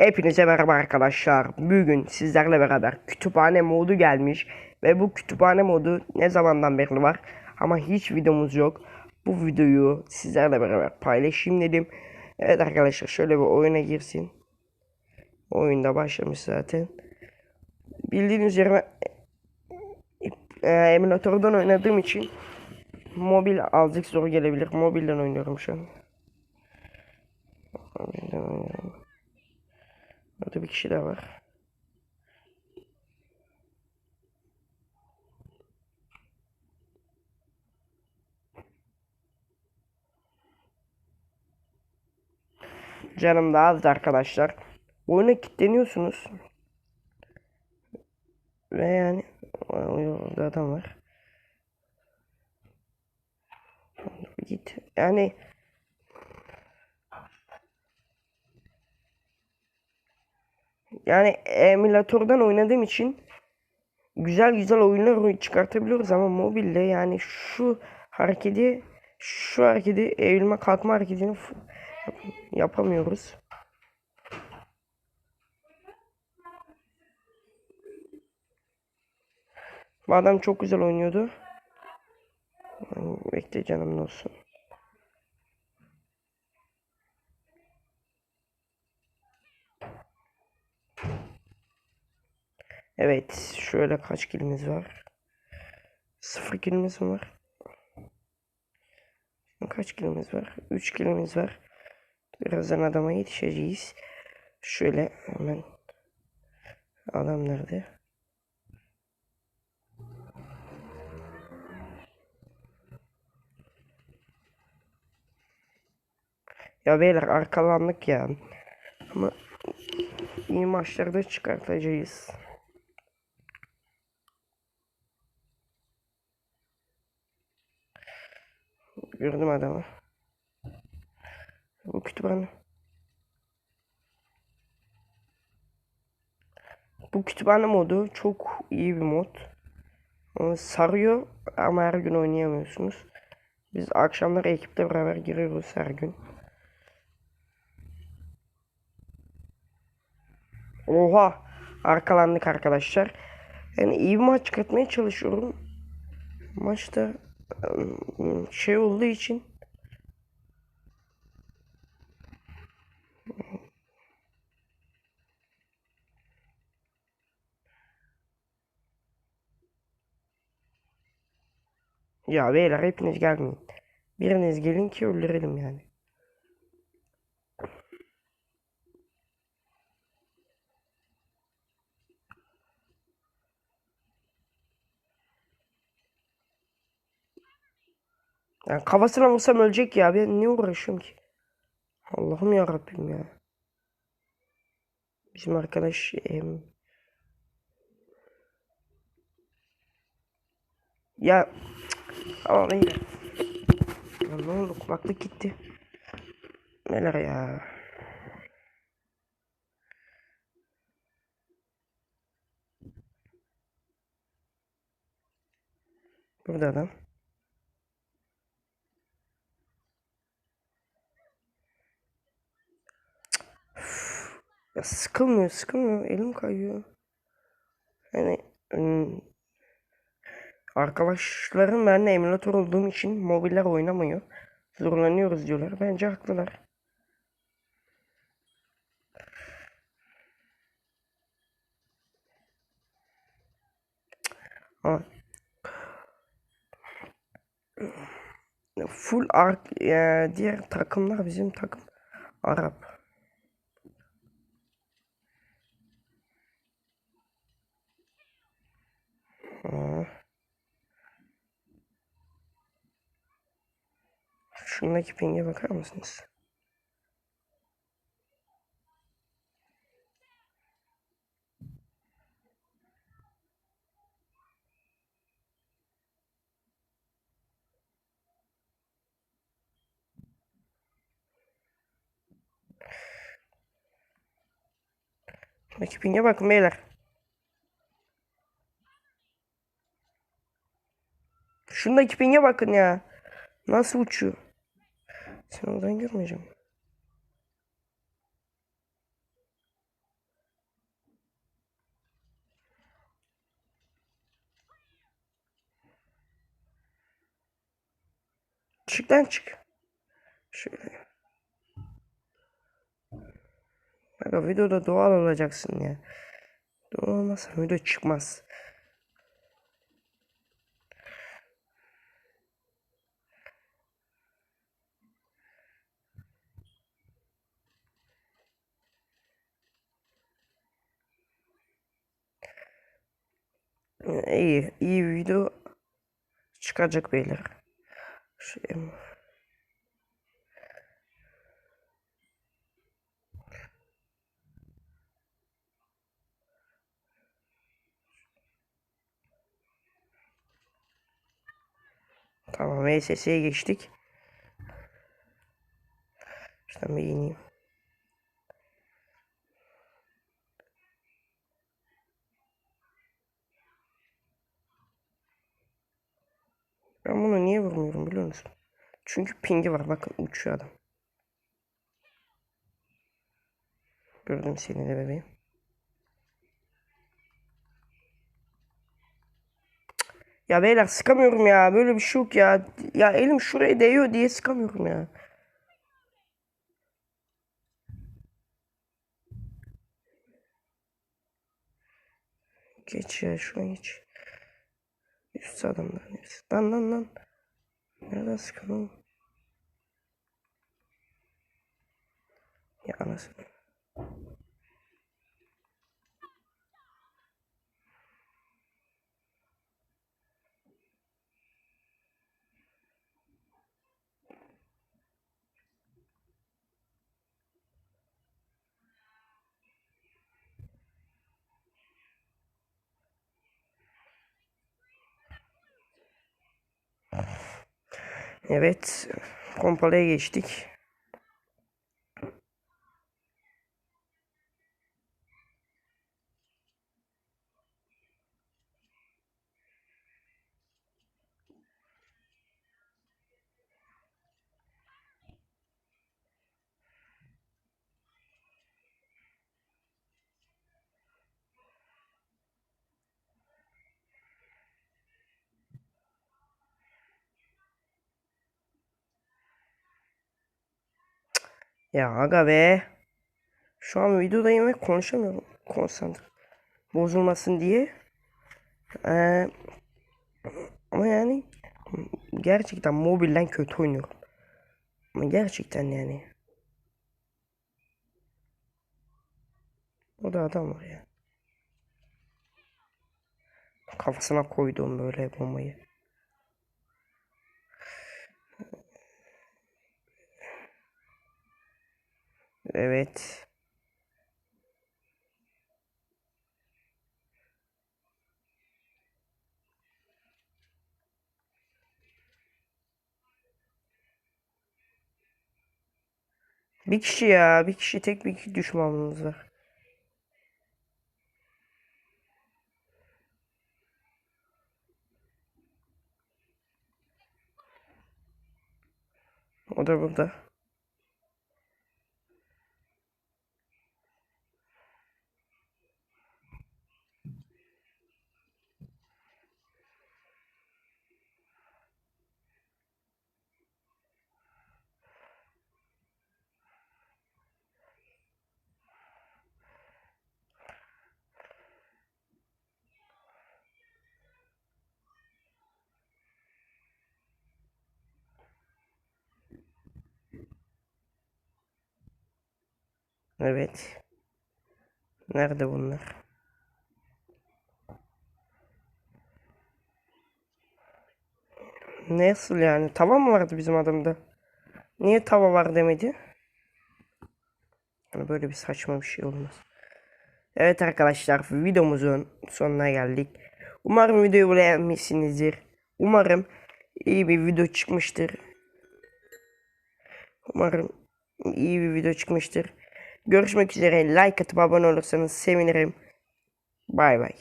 Hepinize merhaba arkadaşlar. Bugün sizlerle beraber kütüphane modu gelmiş. Ve bu kütüphane modu ne zamandan beri var. Ama hiç videomuz yok. Bu videoyu sizlerle beraber paylaşayım dedim. Evet arkadaşlar şöyle bir oyuna girsin. Oyunda başlamış zaten. Bildiğiniz üzere e, emülatörden oynadığım için mobil azıcık zor gelebilir. Mobilden oynuyorum şu an. Mobilden Orada bir kişi daha var. Canım da azdı arkadaşlar. Oyuna kilitleniyorsunuz. Ve yani orada adam var. Git. Yani Yani emülatörden oynadığım için güzel güzel oyunlar çıkartabiliyoruz ama mobilde yani şu hareketi şu hareketi eğilme kalkma hareketini yap- yapamıyoruz. Bu adam çok güzel oynuyordu. Bekle canım olsun. Evet, şöyle kaç kilimiz var? Sıfır kilimiz mi var? Kaç kilimiz var? 3 kilimiz var. Birazdan adama yetişeceğiz. Şöyle hemen adam nerede? Ya beyler arkalandık ya. Ama iyi maçlarda çıkartacağız. Gördüm adamı. Bu kütüphane. Bu kütüphane modu çok iyi bir mod. Ama sarıyor ama her gün oynayamıyorsunuz. Biz akşamları ekiple beraber giriyoruz her gün. Oha! Arkalandık arkadaşlar. Yani iyi bir maç çıkartmaya çalışıyorum. Maçta şey olduğu için Ya beyler hepiniz gelmeyin. Biriniz gelin ki öldürelim yani. Yani kafasına vursam ölecek ya. Ben ne uğraşıyorum ki? Allah'ım ya Rabbim ya. Bizim arkadaş em, ya ama beyler. Ya ne oldu kulaklık gitti. Neler ya. Burada adam. Ya sıkılmıyor, sıkılmıyor. Elim kayıyor. Yani ım, arkadaşlarım benimle emülatör olduğum için mobiller oynamıyor. Zorlanıyoruz diyorlar. Bence haklılar. Ama full ark ya diğer takımlar bizim takım Arap. Şundaki pinge bakar mısınız? Şundaki pinge bakın beyler. Şundaki pinge bakın ya. Nasıl uçuyor? Sen oradan görmeyeceğim. Çıktan çık. Şöyle. Bak videoda doğal olacaksın ya. Doğal olmazsan video çıkmaz. İyi, iyi bir video çıkacak beyler. Şey, tamam VSS'ye geçtik. Şuradan bir ineyim. Bunu niye vurmuyorum biliyor musun? Çünkü pingi var. Bakın uçuyor adam. Gördüm seni de bebeğim. Ya beyler sıkamıyorum ya. Böyle bir şey yok ya. Ya elim şuraya değiyor diye sıkamıyorum ya. Geç ya şuna geç. Üst adamlar neresi? Lan lan lan. Nereden sıkın oğlum? Ya anasını. Evet. Pompalıya geçtik. Ya aga be. Şu an videodayım ve konuşamıyorum. Konsantre. Bozulmasın diye. Ee, ama yani gerçekten mobilden kötü oynuyorum. Ama gerçekten yani. O da adam var ya. Kafasına koydum böyle bombayı. Evet. Bir kişi ya. Bir kişi tek bir düşmanımız var. O da burada. Evet. Nerede bunlar? Nasıl yani? Tava mı vardı bizim adamda? Niye tava var demedi? Yani böyle bir saçma bir şey olmaz. Evet arkadaşlar videomuzun sonuna geldik. Umarım videoyu beğenmişsinizdir. Umarım iyi bir video çıkmıştır. Umarım iyi bir video çıkmıştır. Görüşmek üzere. Like atıp abone olursanız sevinirim. Bay bay.